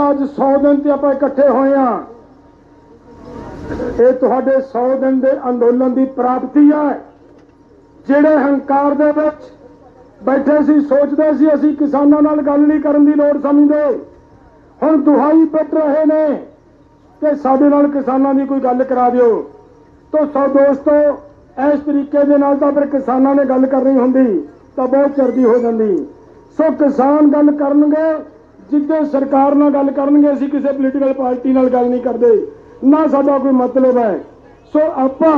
ਜਿਹੜਾ ਅੱਜ 100 ਦਿਨ ਤੇ ਆਪਾਂ ਇਕੱਠੇ ਹੋਏ ਆ ਇਹ ਤੁਹਾਡੇ 100 ਦਿਨ ਦੇ ਅੰਦੋਲਨ ਦੀ ਪ੍ਰਾਪਤੀ ਹੈ ਜਿਹੜੇ ਹੰਕਾਰ ਦੇ ਵਿੱਚ ਬੈਠੇ ਸੀ, ਸੋਚਦੇ ਸੀ, ਅਸੀਂ ਕਿਸਾਨਾਂ ਨਾਲ ਗੱਲ ਨਹੀਂ ਕਰਨ ਦੀ ਲੋੜ ਸਮਝਦੇ। ਹੁਣ ਦੁਹਾਈ ਪਿੱਟ ਰਹੇ ਨੇ ਕਿ ਸਾਡੇ ਨਾਲ ਕਿਸਾਨਾਂ ਦੀ ਕੋਈ ਗੱਲ ਕਰਾ ਦਿਓ। ਤੋ ਸੋ ਦੋਸਤੋ, ਇਸ ਤਰੀਕੇ ਦੇ ਨਾਲ ਤਾਂ ਫਿਰ ਕਿਸਾਨਾਂ ਨੇ ਗੱਲ ਕਰਨੀ ਹੁੰਦੀ, ਤਾਂ ਬਹੁਤ ਚਰਦੀ ਹੋ ਜਾਂਦੀ। ਸੋ ਕਿਸਾਨ ਗੱਲ ਕਰਨਗੇ ਜਿੱਦੇ ਸਰਕਾਰ ਨਾਲ ਗੱਲ ਕਰਨਗੇ, ਅਸੀਂ ਕਿਸੇ ਪੋਲੀਟੀਕਲ ਪਾਰਟੀ ਨਾਲ ਗੱਲ ਨਹੀਂ ਕਰਦੇ। ਨਾ ਸਾਡਾ ਕੋਈ ਮਤਲਬ ਹੈ। ਸੋ ਆਪਾਂ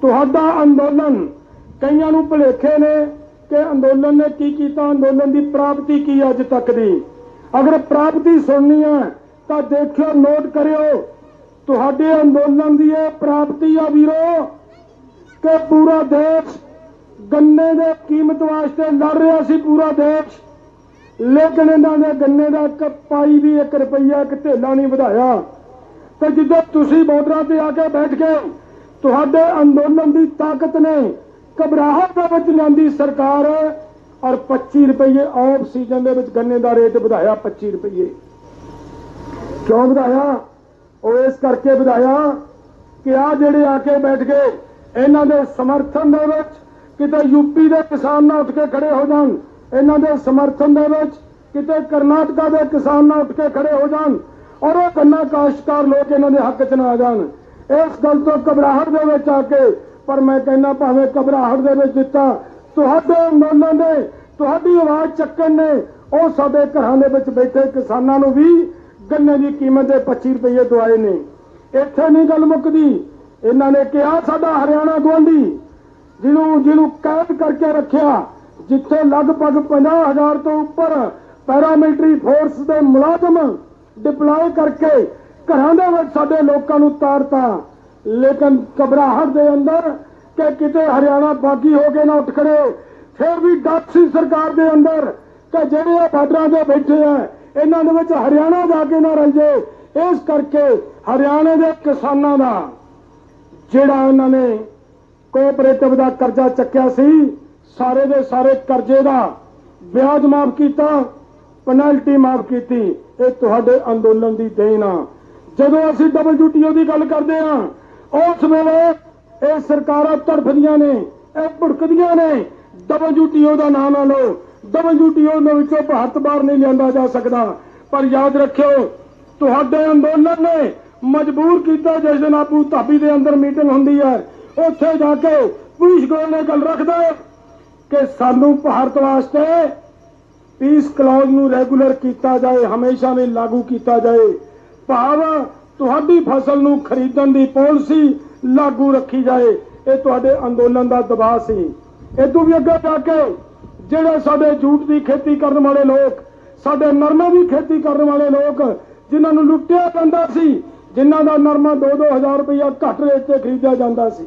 ਤੁਹਾਡਾ ਅੰਦੋਲਨ, ਕਈਆਂ ਨੂੰ ਭੁਲੇਖੇ ਨੇ ਕਿ ਅੰਦੋਲਨ ਨੇ ਕੀ ਕੀਤਾ, ਅੰਦੋਲਨ ਦੀ ਪ੍ਰਾਪਤੀ ਕੀ ਅੱਜ ਤੱਕ ਦੀ। ਅਗਰ ਪ੍ਰਾਪਤੀ ਸੁਣਨੀ ਹੈ, ਤਾਂ ਦੇਖਿਓ ਨੋਟ ਕਰਿਓ, ਤੁਹਾਡੇ ਅੰਦੋਲਨ ਦੀ ਇਹ ਪ੍ਰਾਪਤੀ ਆ ਵੀਰੋ, ਕਿ ਪੂਰਾ ਦੇਸ਼ ਗੰਨੇ ਦੇ ਕੀਮਤ ਵਾਸਤੇ ਲੜ ਰਿਹਾ ਸੀ, ਪੂਰਾ ਦੇਸ਼। ਲੇਕਿਨ ਇਹਨਾਂ ਨੇ ਗੰਨੇ ਦਾ ਇੱਕ ਪਾਈ ਵੀ 1 ਰੁਪਈਆ ਇੱਕ ਧੇਲਾ ਨਹੀਂ ਵਧਾਇਆ। ਤੇ ਜਿੱਦੋਂ ਤੁਸੀਂ ਬਾਰਡਰਾਂ ਤੇ ਆ ਕੇ ਬੈਠ ਗਏ, ਤੁਹਾਡੇ ਅੰਦੋਲਨ ਦੀ ਤਾਕਤ ਨੇ ਘਬਰਾਹਟ ਦੇ ਵਿੱਚ ਲਿਆਂਦੀ ਸਰਕਾਰ ਔਰ 25 ਰੁਪਏ ਆਫ ਸੀਜ਼ਨ ਦੇ ਵਿੱਚ ਗੰਨੇ ਦਾ ਰੇਟ ਵਧਾਇਆ 25 ਰੁਪਏ ਕਿਉਂ ਵਧਾਇਆ? ਉਹ ਇਸ ਕਰਕੇ ਵਧਾਇਆ ਕਿ ਆ ਜਿਹੜੇ ਆ ਕੇ ਬੈਠ ਗਏ, ਇਹਨਾਂ ਦੇ ਸਮਰਥਨ ਦੇ ਵਿੱਚ ਕਿਤੇ ਯੂਪੀ ਦੇ ਕਿਸਾਨ ਨਾ ਉੱਠ ਕੇ ਖੜੇ ਹੋ ਜਾਣ। ਇਹਨਾਂ ਦੇ ਸਮਰਥਨ ਦੇ ਵਿੱਚ ਕਿਤੇ ਕਰਨਾਟਕਾ ਦੇ ਕਿਸਾਨ ਨਾ ਉੱਠ ਕੇ ਖੜੇ ਹੋ ਜਾਣ ਔਰ ਉਹ ਗੰਨਾ ਕਾਸ਼ਤਕਾਰ ਲੋਕ ਇਹਨਾਂ ਦੇ ਹੱਕ 'ਚ ਨਾ ਆ ਜਾਣ। ਇਸ ਗੱਲ ਤੋਂ ਘਬਰਾਹਟ ਦੇ ਵਿੱਚ ਆ ਕੇ, ਪਰ ਮੈਂ ਕਹਿੰਦਾ ਭਾਵੇਂ ਘਬਰਾਹਟ ਦੇ ਵਿੱਚ ਦਿੱਤਾ, ਤੁਹਾਡੇ ਅੰਦੋਲਨ ਦੇ, ਤੁਹਾਡੀ ਆਵਾਜ਼ ਚੱਕਣ ਨੇ, ਉਹ ਸਾਡੇ ਘਰਾਂ ਦੇ ਵਿੱਚ ਬੈਠੇ ਕਿਸਾਨਾਂ ਨੂੰ ਵੀ ਗੰਨੇ ਦੀ ਕੀਮਤ ਦੇ 25 ਰੁਪਏ ਦਵਾਏ ਨੇ। ਇੱਥੇ ਨਹੀਂ ਗੱਲ ਮੁੱਕਦੀ। ਇਹਨਾਂ ਨੇ ਕਿਹਾ ਸਾਡਾ ਹਰਿਆਣਾ ਗਵਾਂਢੀ ਜਿਹਨੂੰ ਜਿਹਨੂੰ ਕੈਦ ਕਰਕੇ ਰੱਖਿਆ। ਜਿੱਥੇ ਲਗਭਗ 50000 ਤੋਂ ਉੱਪਰ ਪੈਰਾਮਿਲਟਰੀ ਫੋਰਸ ਦੇ ਮੁਲਾਜ਼ਮ ਡਿਪਲੋਏ ਕਰਕੇ ਘਰਾਂ ਦੇ ਵਿੱਚ ਸਾਡੇ ਲੋਕਾਂ ਨੂੰ ਤਾਰਤਾ। ਲੇਕਿਨ ਘਬਰਾਹਟ ਦੇ ਅੰਦਰ ਕਿ ਕਿਤੇ ਹਰਿਆਣਾ ਬਾਗੀ ਹੋ ਕੇ ਨਾ ਉੱਠ ਖੜੇ, ਫਿਰ ਵੀ ਡਰ ਸੀ ਸਰਕਾਰ ਦੇ ਅੰਦਰ ਕਿ ਜਿਹੜੇ ਇਹ ਬਾਰਡਰਾਂ ਦੇ ਬੈਠੇ ਆ, ਇਹਨਾਂ ਦੇ ਵਿੱਚ ਹਰਿਆਣਾ ਜਾ ਕੇ ਨਾ ਰੰਜੇ ਇਸ ਕਰਕੇ ਹਰਿਆਣੇ ਦੇ ਕਿਸਾਨਾਂ ਦਾ ਜਿਹੜਾ ਉਹਨਾਂ ਨੇ ਕੋਆਪਰੇਟਿਵ ਦਾ ਕਰਜ਼ਾ ਚੱਕਿਆ ਸੀ ਸਾਰੇ ਦੇ ਸਾਰੇ ਕਰਜ਼ੇ ਦਾ ਵਿਆਜ ਮਾਫ ਕੀਤਾ ਪੈਨਲਟੀ ਮਾਫ ਕੀਤੀ। ਇਹ ਤੁਹਾਡੇ ਅੰਦੋਲਨ ਦੀ ਦੇਣ ਆ। ਜਦੋਂ ਅਸੀਂ ਡਬਲਯੂਟੀਓ ਦੀ ਗੱਲ ਕਰਦੇ ਆ ਉਸ ਵੇਲੇ ਇਹ ਸਰਕਾਰਾਂ ਤੜਫਦੀਆਂ ਨੇ, ਇਹ ਭੁੜਕਦੀਆਂ ਨੇ। ਡਬਲਯੂਟੀਓ ਦਾ ਨਾਮ ਨਾ ਲਓ। ਡਬਲਯੂਟੀਓ ਦੇ ਵਿੱਚੋਂ ਭਾਰਤ ਬਾਹਰ ਨਹੀਂ ਲਿਆਂਦਾ ਜਾ ਸਕਦਾ। ਪਰ ਯਾਦ ਰੱਖਿਓ, ਤੁਹਾਡੇ ਅੰਦੋਲਨ ਨੇ ਮਜਬੂਰ ਕੀਤਾ, ਜਿਸ ਦਿਨ ਆਪੂ ਧਾਬੀ ਦੇ ਅੰਦਰ ਮੀਟਿੰਗ ਹੁੰਦੀ ਹੈ, ਉੱਥੇ ਜਾ ਕੇ ਪੀਸ਼ ਗੋਇਲ ਨੇ ਗੱਲ ਰੱਖਦਾ ਕਿ ਸਾਨੂੰ ਭਾਰਤ ਵਾਸਤੇ ਪੀਸ ਕਲੌਜ਼ ਨੂੰ ਰੈਗੂਲਰ ਕੀਤਾ ਜਾਏ, ਹਮੇਸ਼ਾ ਲਈ ਲਾਗੂ ਕੀਤਾ ਜਾਏ। ਭਾਵ ਤੁਹਾਡੀ ਫਸਲ ਨੂੰ ਖਰੀਦਣ ਦੀ ਪਾਲਿਸੀ ਲਾਗੂ ਰੱਖੀ ਜਾਏ। ਇਹ ਤੁਹਾਡੇ ਅੰਦੋਲਨ ਦਾ ਦਬਾਅ ਸੀ। ਇਹ ਵੀ ਅੱਗੇ ਜਾ ਕੇ ਜਿਹੜੇ ਸਾਡੇ ਜੂਟ ਦੀ ਖੇਤੀ ਕਰਨ ਵਾਲੇ ਲੋਕ, ਸਾਡੇ ਨਰਮੇ ਦੀ ਖੇਤੀ ਕਰਨ ਵਾਲੇ ਲੋਕ, ਜਿਨ੍ਹਾਂ ਨੂੰ ਲੁੱਟਿਆ ਜਾਂਦਾ ਸੀ, ਜਿਨ੍ਹਾਂ ਦਾ ਨਰਮਾ 2-2000 ਰੁਪਇਆ ਘੱਟ ਰੇਟ ਤੇ ਖਰੀਦਿਆ ਜਾਂਦਾ ਸੀ,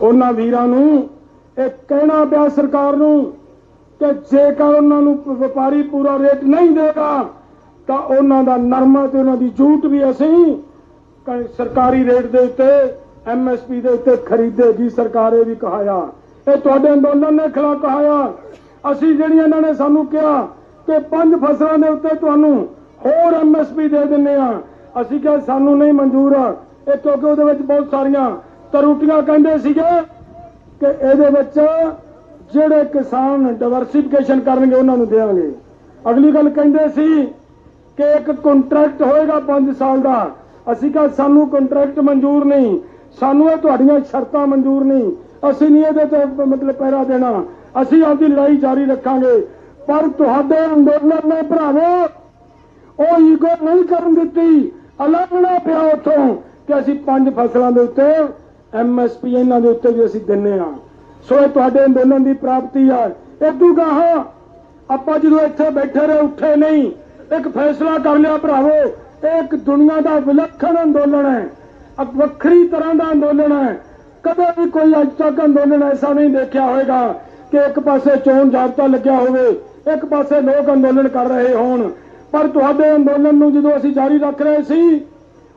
ਉਹਨਾਂ ਵੀਰਾਂ ਨੂੰ ਇਹ ਕਹਿਣਾ ਪਿਆ ਸਰਕਾਰ ਨੂੰ ਕਿ ਜੇਕਰ ਉਹਨਾਂ ਨੂੰ ਵਪਾਰੀ ਪੂਰਾ ਰੇਟ ਨਹੀਂ ਦੇਗਾ, ਤਾਂ ਉਹਨਾਂ ਦਾ ਨਰਮਾ ਤੇ ਉਹਨਾਂ ਦੀ ਜੂਟ ਵੀ ਅਸੀਂ ਸਰਕਾਰੀ ਰੇਟ ਦੇ ਉੱਤੇ ਐਮਐਸਪੀ ਦੇ ਉੱਤੇ ਖਰੀਦੇਗੀ ਸਰਕਾਰ ਇਹ ਵੀ ਕਹਾਇਆ। ਇਹ ਤੁਹਾਡੇ ਅੰਦੋਲਨ ਨੇ ਖਿਲਾਫ ਕਹਾਇਆ। ਅਸੀਂ ਜਿਹੜੀਆਂ ਇਹਨਾਂ ਨੇ ਸਾਨੂੰ ਕਿਹਾ ਕਿ ਪੰਜ ਫਸਲਾਂ ਦੇ ਉੱਤੇ ਤੁਹਾਨੂੰ ਹੋਰ ਐਮਐਸਪੀ ਦੇ ਦਿੰਨੇ ਆ। ਅਸੀਂ ਕਿਹਾ ਸਾਨੂੰ ਨਹੀਂ ਮਨਜ਼ੂਰ ਇਹ ਕਿਉਂਕਿ ਉਹਦੇ ਵਿੱਚ ਬਹੁਤ ਸਾਰੀਆਂ ਤਰੁੱਟੀਆਂ ਕਹਿੰਦੇ ਸੀਗੇ। ਕਿ ਇਹਦੇ ਵਿੱਚ ਜਿਹੜੇ ਕਿਸਾਨ ਡਾਈਵਰਸਿਫਿਕੇਸ਼ਨ ਕਰਨਗੇ, ਉਹਨਾਂ ਨੂੰ ਦੇਵਾਂਗੇ। ਅਗਲੀ ਗੱਲ ਕਹਿੰਦੇ ਸੀ ਕਿ ਇੱਕ ਕੰਟਰੈਕਟ ਹੋਏਗਾ 5 ਸਾਲ ਦਾ। ਅਸੀਂ ਕਿਹਾ, ਸਾਨੂੰ ਕੰਟਰੈਕਟ ਮਨਜ਼ੂਰ ਨਹੀਂ। ਸਾਨੂੰ ਇਹ ਤੁਹਾਡੀਆਂ ਸ਼ਰਤਾਂ ਮਨਜ਼ੂਰ ਨਹੀਂ। ਅਸੀਂ ਨਹੀਂ ਇਹਦੇ ਤੇ ਮਤਲਬ ਪੈਰਾ ਦੇਣਾ। ਅਸੀਂ ਆਪਦੀ ਲੜਾਈ ਜਾਰੀ ਰੱਖਾਂਗੇ। ਪਰ ਤੁਹਾਡੇ ਅੰਦੋਲਨ ਨੇ ਭਰਾਵੋ, ਉਹ ਈਗੋ ਨਹੀਂ ਕਰਨ ਦਿੱਤੀ। ਅਲੱਗਣਾ ਪਿਆ ਉਥੋਂ ਕਿ ਅਸੀਂ ਪੰਜ ਫਸਲਾਂ ਦੇ ਉੱਤੇ ਐਮਐਸਪੀ ਇਹਨਾਂ ਦੇ ਉੱਤੇ ਵੀ ਅਸੀਂ ਦਿੰਨੇ ਆ। ਸੋ ਇਹ ਤੁਹਾਡੇ ਅੰਦੋਲਨ ਦੀ ਪ੍ਰਾਪਤੀ ਆ। ਇਦੋਂ ਗਾਹਾਂ ਆਪਾਂ ਜਦੋਂ ਇੱਥੇ ਬੈਠੇ ਰਹੇ, ਉੱਠੇ ਨਹੀਂ, ਇੱਕ ਫੈਸਲਾ ਕਰ ਲਿਆ ਭਰਾਵੋ, ਇਹ ਇੱਕ ਦੁਨੀਆ ਦਾ ਵਿਲੱਖਣ ਅੰਦੋਲਨ ਹੈ। ਇੱਕ ਵੱਖਰੀ ਤਰ੍ਹਾਂ ਦਾ ਅੰਦੋਲਨ ਹੈ। ਕਦੇ ਵੀ ਕੋਈ ਅੱਜ ਤੱਕ ਅੰਦੋਲਨ ਐਸਾ ਨਹੀਂ ਦੇਖਿਆ ਹੋਵੇਗਾ ਕਿ ਇੱਕ ਪਾਸੇ ਚੋਣ ਜਾਬਤਾ ਲੱਗਿਆ ਹੋਵੇ, ਇੱਕ ਪਾਸੇ ਲੋਕ ਅੰਦੋਲਨ ਕਰ ਰਹੇ ਹੋਣ। ਪਰ ਤੁਹਾਡੇ ਅੰਦੋਲਨ ਨੂੰ ਜਦੋਂ ਅਸੀਂ ਜਾਰੀ ਰੱਖ ਰਹੇ ਸੀ,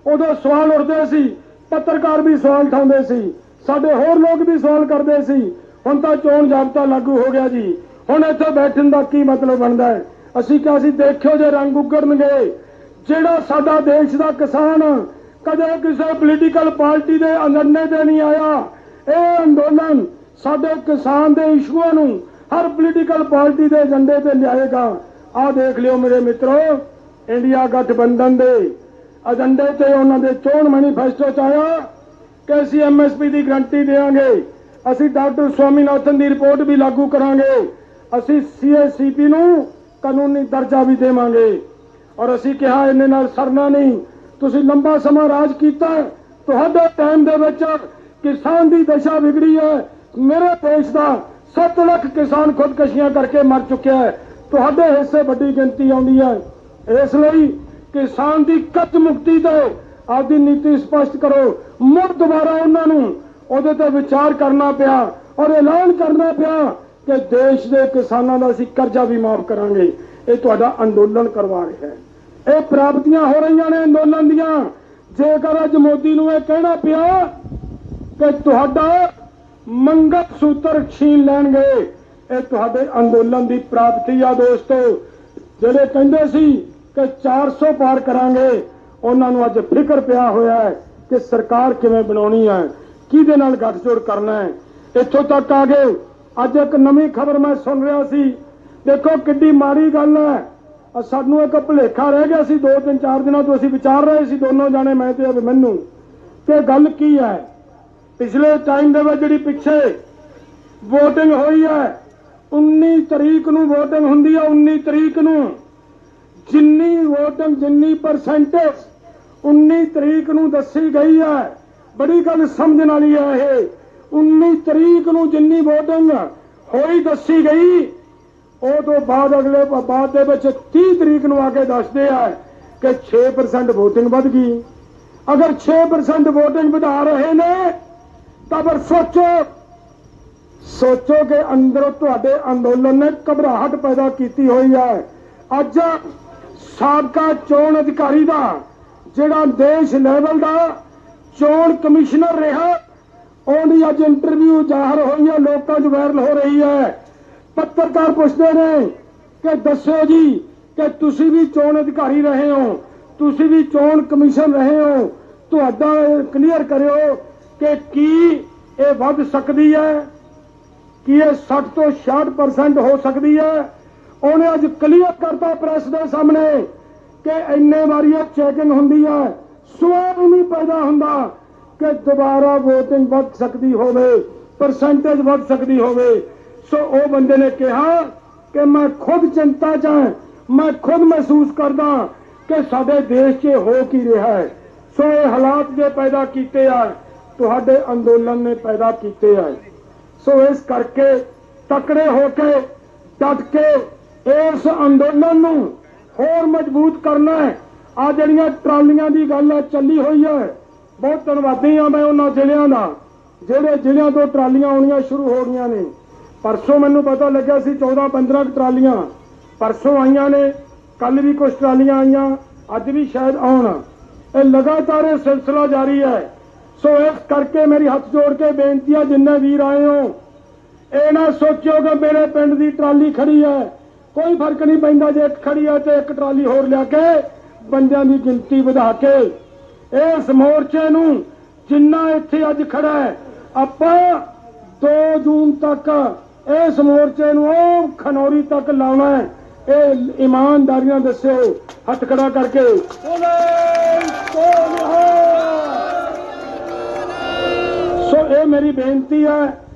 ਉਦੋਂ ਸਵਾਲ ਉੱਠਦੇ ਸੀ ਪੱਤਰਕਾਰ ਵੀ ਸਵਾਲ ਉਠਾਉਂਦੇ ਸੀ, ਸਾਡੇ ਹੋਰ ਲੋਕ ਵੀ ਸਵਾਲ ਕਰਦੇ ਸੀ, ਹੁਣ ਤਾਂ ਚੋਣ ਜਾਬਤਾ ਲਾਗੂ ਹੋ ਗਿਆ ਜੀ। ਹੁਣ ਇੱਥੇ ਬੈਠਣ ਦਾ ਕੀ ਮਤਲਬ ਬਣਦਾ ਹੈ? ਅਸੀਂ ਕਿਹਾ ਸੀ, ਦੇਖਿਓ ਜੇ ਰੰਗ ਉਗੜਨਗੇ, ਜਿਹੜਾ ਸਾਡਾ ਦੇਸ਼ ਦਾ ਕਿਸਾਨ ਕਦੇ ਕਿਸੇ ਪੋਲੀਟੀਕਲ ਪਾਰਟੀ ਦੇ ਅੰਗਨੇ ਤੇ ਨਹੀਂ ਆਇਆ, ਇਹ ਅੰਦੋਲਨ ਸਾਡੇ ਕਿਸਾਨ ਦੇ ਇਸ਼ੂਆਂ ਨੂੰ ਹਰ ਪੋਲੀਟੀਕਲ ਪਾਰਟੀ ਦੇ ਏਜੰਡੇ ਤੇ ਲਿਆਏਗਾ। ਆਹ ਦੇਖ ਲਿਓ ਮੇਰੇ ਮਿੱਤਰੋ, ਇੰਡੀਆ ਗਠਬੰਧਨ ਦੇ ਏਜੰਡੇ ਤੇ ਉਹਨਾਂ ਦੇ ਚੋਣ ਮੈਨੀਫੈਸਟੋ ਚ ਆਇਆ ਕਿ ਅਸੀਂ ਐਮਐਸਪੀ ਦੀ ਗਰੰਟੀ ਦੇਵਾਂਗੇ। ਅਸੀਂ ਡਾਕਟਰ ਸਵਾਮੀਨਾਥਨ ਦੀ ਰਿਪੋਰਟ ਵੀ ਲਾਗੂ ਕਰਾਂਗੇ। ਅਸੀਂ ਸੀਐਸਸੀਪੀ ਨੂੰ ਕਾਨੂੰਨੀ ਦਰਜਾ ਵੀ ਦੇਵਾਂਗੇ। ਔਰ ਅਸੀਂ ਕਿਹਾ ਇਹਨੇ ਨਾਲ ਸਰਨਾ ਨਹੀਂ। ਤੁਸੀਂ ਲੰਬਾ ਸਮਾਂ ਰਾਜ ਕੀਤਾ। ਤੁਹਾਡੇ ਟਾਈਮ ਦੇ ਵਿੱਚ ਕਿਸਾਨ ਦੀ ਦਸ਼ਾ ਵਿਗੜੀ ਹੈ। ਮੇਰੇ ਦੇਸ਼ ਦਾ 7 ਲੱਖ ਕਿਸਾਨ ਖੁਦਕਸ਼ੀਆਂ ਕਰਕੇ ਮਰ ਚੁੱਕਿਆ ਹੈ। ਤੁਹਾਡੇ ਹਿੱਸੇ ਵੱਡੀ ਗਿਣਤੀ ਆਉਂਦੀ ਹੈ। ਇਸ ਲਈ ਕਿਸਾਨ ਦੀ ਕੱਚ ਮੁਕਤੀ ਤੇ ਆਪਦੀ ਨੀਤੀ ਸਪਸ਼ਟ ਕਰੋ। ਮੁੜ ਦੁਬਾਰਾ ਉਹਨਾਂ ਨੂੰ ਉਹਦੇ ਤੇ ਵਿਚਾਰ ਕਰਨਾ ਪਿਆ ਔਰ ਐਲਾਨ ਕਰਨਾ ਪਿਆ ਕਿ ਦੇਸ਼ ਦੇ ਕਿਸਾਨਾਂ ਦਾ ਅਸੀਂ ਕਰਜ਼ਾ ਵੀ ਮਾਫ ਕਰਾਂਗੇ। ਇਹ ਤੁਹਾਡਾ ਅੰਦੋਲਨ ਕਰਵਾ ਰਿਹਾ ਹੈ। ਇਹ ਪ੍ਰਾਪਤੀਆਂ ਹੋ ਰਹੀਆਂ ਨੇ ਅੰਦੋਲਨ ਦੀਆਂ। ਜੇਕਰ ਅੱਜ ਮੋਦੀ ਨੂੰ ਇਹ ਕਹਿਣਾ ਪਿਆ ਕਿ ਤੁਹਾਡਾ ਮੰਗਲ ਸੂਤਰ ਛੀਨ ਲੈਣਗੇ, ਇਹ ਤੁਹਾਡੇ ਅੰਦੋਲਨ ਦੀ ਪ੍ਰਾਪਤੀ ਆ ਦੋਸਤੋ। ਜਿਹੜੇ ਕਹਿੰਦੇ ਸੀ ਕਿ 400 ਪਾਰ ਕਰਾਂਗੇ। ਉਹਨਾਂ ਨੂੰ ਅੱਜ ਫਿਕਰ ਪਿਆ ਹੋਇਆ ਹੈ ਕਿ ਸਰਕਾਰ ਕਿਵੇਂ ਬਣਾਉਣੀ ਹੈ, ਕਿਹਦੇ ਨਾਲ ਗੱਠਜੋੜ ਕਰਨਾ ਹੈ। ਇੱਥੋਂ ਤੱਕ ਆ ਗਏ। ਅੱਜ ਇੱਕ ਨਵੀਂ ਖਬਰ ਮੈਂ ਸੁਣ ਰਿਹਾ ਸੀ। ਦੇਖੋ, ਕਿੱਡੀ ਮਾੜੀ ਗੱਲ ਹੈ। ਸਾਨੂੰ ਇੱਕ ਭੁਲੇਖਾ ਰਹਿ ਗਿਆ ਸੀ ਦੋ ਤਿੰਨ ਚਾਰ ਦਿਨਾਂ ਤੋਂ। ਅਸੀਂ ਵਿਚਾਰ ਰਹੇ ਸੀ ਦੋਨੋਂ ਜਾਣੇ, ਮੈਂ ਤੇ ਮੈਨੂੰ। ਤੇ ਗੱਲ ਕੀ ਹੈ? ਪਿਛਲੇ ਟਾਈਮ ਦੇ ਵਿੱਚ ਜਿਹੜੀ ਪਿੱਛੇ VOTING ਹੋਈ ਹੈ 19 ਤਰੀਕ ਨੂੰ VOTING ਹੁੰਦੀ ਹੈ 19 ਤਰੀਕ ਨੂੰ। ਜਿੰਨੀ ਵੋਟਿੰਗ ਜਿੰਨੀ ਪਰਸੈਂਟੇਜ 19 ਤਰੀਕ ਨੂੰ ਦੱਸੀ ਗਈ ਹੈ। ਬੜੀ ਗੱਲ ਸਮਝਣ ਵਾਲੀ ਹੈ ਇਹ। 19 ਤਰੀਕ ਨੂੰ ਜਿੰਨੀ VOTING ਹੋਈ ਦੱਸੀ ਗਈ, ਉਹ ਤੋਂ ਬਾਅਦ ਅਗਲੇ ਬਾਅਦ ਦੇ ਵਿੱਚ 30 ਤਰੀਕ ਨੂੰ ਆ ਕੇ ਦੱਸਦੇ ਆ ਕਿ 6% VOTING ਵੱਧ ਗਈ। ਅਗਰ 6% VOTING ਵਧਾ ਰਹੇ ਨੇ, ਤਾਂ ਫਿਰ ਸੋਚੋ ਸੋਚੋ ਕਿ ਅੰਦਰੋਂ ਤੁਹਾਡੇ ਅੰਦੋਲਨ ਨੇ ਘਬਰਾਹਟ ਪੈਦਾ ਕੀਤੀ ਹੋਈ ਹੈ। ਅੱਜ ਸਾਬਕਾ ਚੋਣ ਅਧਿਕਾਰੀ ਦਾ, ਜਿਹੜਾ ਦੇਸ਼ ਲੈਵਲ ਦਾ ਚੋਣ ਕਮਿਸ਼ਨਰ ਰਿਹਾ, ਉਹਦੀ ਅੱਜ ਇੰਟਰਵਿਊ ਜ਼ਾਹਰ ਹੋਈ ਹੈ, ਲੋਕਾਂ 'ਚ ਵਾਇਰਲ ਹੋ ਰਹੀ ਹੈ। ਪੱਤਰਕਾਰ ਪੁੱਛਦੇ ਨੇ ਕਿ ਦੱਸੋ ਜੀ ਕਿ ਤੁਸੀਂ ਵੀ ਚੋਣ ਅਧਿਕਾਰੀ ਰਹੇ ਹੋ, ਤੁਸੀਂ ਵੀ ਚੋਣ ਕਮਿਸ਼ਨ ਰਹੇ ਹੋ, ਤੁਹਾਡਾ ਕਲੀਅਰ ਕਰਿਓ ਕਿ ਕੀ ਇਹ ਵੱਧ ਸਕਦੀ ਹੈ, ਕੀ ਇਹ 60 ਤੋਂ 66% ਹੋ ਸਕਦੀ ਹੈ ਉਹਨੇ ਅੱਜ ਕਲੀਅਰ ਕਰਤਾ ਪ੍ਰੈਸ ਦੇ ਸਾਹਮਣੇ ਕਿ ਇੰਨੇ ਵਾਰੀ ਇਹ ਚੈਕਿੰਗ ਹੁੰਦੀ ਹੈ ਸਵਾਲ ਨਹੀਂ ਪੈਦਾ ਹੁੰਦਾ ਕਿ ਦੁਬਾਰਾ VOTING ਵੱਧ ਸਕਦੀ ਹੋਵੇ ਪਰਸੈਂਟੇਜ ਵੱਧ ਸਕਦੀ ਹੋਵੇ। ਸੋ ਉਹ ਬੰਦੇ ਨੇ ਕਿਹਾ ਕਿ ਮੈਂ ਖੁਦ ਚਿੰਤਾ ਚ ਹਾਂ, ਮੈਂ ਖੁਦ ਮਹਿਸੂਸ ਕਰਦਾ ਕਿ ਸਾਡੇ ਦੇਸ਼ 'ਚ ਹੋ ਕੀ ਰਿਹਾ ਹੈ। ਸੋ ਇਹ ਹਾਲਾਤ ਜੇ ਪੈਦਾ ਕੀਤੇ ਆ, ਤੁਹਾਡੇ ਅੰਦੋਲਨ ਨੇ ਪੈਦਾ ਕੀਤੇ ਆ। ਸੋ ਇਸ ਕਰਕੇ ਤਕੜੇ ਹੋ ਕੇ, ਡਟ ਕੇ ਇਸ ਅੰਦੋਲਨ ਨੂੰ ਹੋਰ ਮਜ਼ਬੂਤ ਕਰਨਾ ਹੈ। ਆ ਜਿਹੜੀਆਂ ਟਰਾਲੀਆਂ ਦੀ ਗੱਲ ਹੈ ਚੱਲੀ ਹੋਈ ਹੈ ਬਹੁਤ ਧੰਨਵਾਦੀ ਆ ਮੈਂ ਉਹਨਾਂ ਜ਼ਿਲ੍ਹਿਆਂ ਦਾ, ਜਿਹੜੇ ਜ਼ਿਲ੍ਹਿਆਂ ਤੋਂ ਟਰਾਲੀਆਂ ਆਉਣੀਆਂ ਸ਼ੁਰੂ ਹੋ ਗਈਆਂ ਨੇ। ਪਰਸੋਂ ਮੈਨੂੰ ਪਤਾ ਲੱਗਿਆ ਸੀ 14 15 ਟਰਾਲੀਆਂ। ਪਰਸੋਂ ਆਈਆਂ ਨੇ ਕੱਲ ਵੀ ਕੁਝ ਟਰਾਲੀਆਂ ਆਈਆਂ, ਅੱਜ ਵੀ ਸ਼ਾਇਦ ਆਉਣ। ਇਹ ਲਗਾਤਾਰ ਇਹ ਸਿਲਸਿਲਾ ਜਾਰੀ ਹੈ। ਸੋ ਇਸ ਕਰਕੇ ਮੇਰੀ ਹੱਥ ਜੋੜ ਕੇ ਬੇਨਤੀ ਹੈ ਜਿੰਨੇ ਵੀਰ ਆਏ ਹੋ, ਇਹ ਨਾ ਸੋਚਿਓ ਕਿ ਮੇਰੇ ਪਿੰਡ ਦੀ ਟਰਾਲੀ ਖੜੀ ਹੈ। ਕੋਈ ਫ਼ਰਕ ਨਹੀਂ ਪੈਂਦਾ ਜੇ ਇੱਕ ਖੜੀ ਹੈ ਤੇ ਇੱਕ ਟਰਾਲੀ ਹੋਰ ਲਿਆ ਕੇ ਬੰਦਿਆਂ ਦੀ ਗਿਣਤੀ ਵਧਾ ਕੇ। ਇਸ ਮੋਰਚੇ ਨੂੰ ਜਿੰਨਾ ਇੱਥੇ ਅੱਜ ਖੜਾ ਹੈ, ਆਪਾਂ 2 ਜੂਨ ਤੱਕ ਇਸ ਮੋਰਚੇ ਨੂੰ ਉਹ ਖਨੌਰੀ ਤੱਕ ਲਾਉਣਾ ਹੈ। ਇਹ ਇਮਾਨਦਾਰੀ ਨਾਲ ਦੱਸਿਓ, ਹੱਥ ਖੜਾ ਕਰਕੇ। ਸੋ ਇਹ ਮੇਰੀ ਬੇਨਤੀ ਹੈ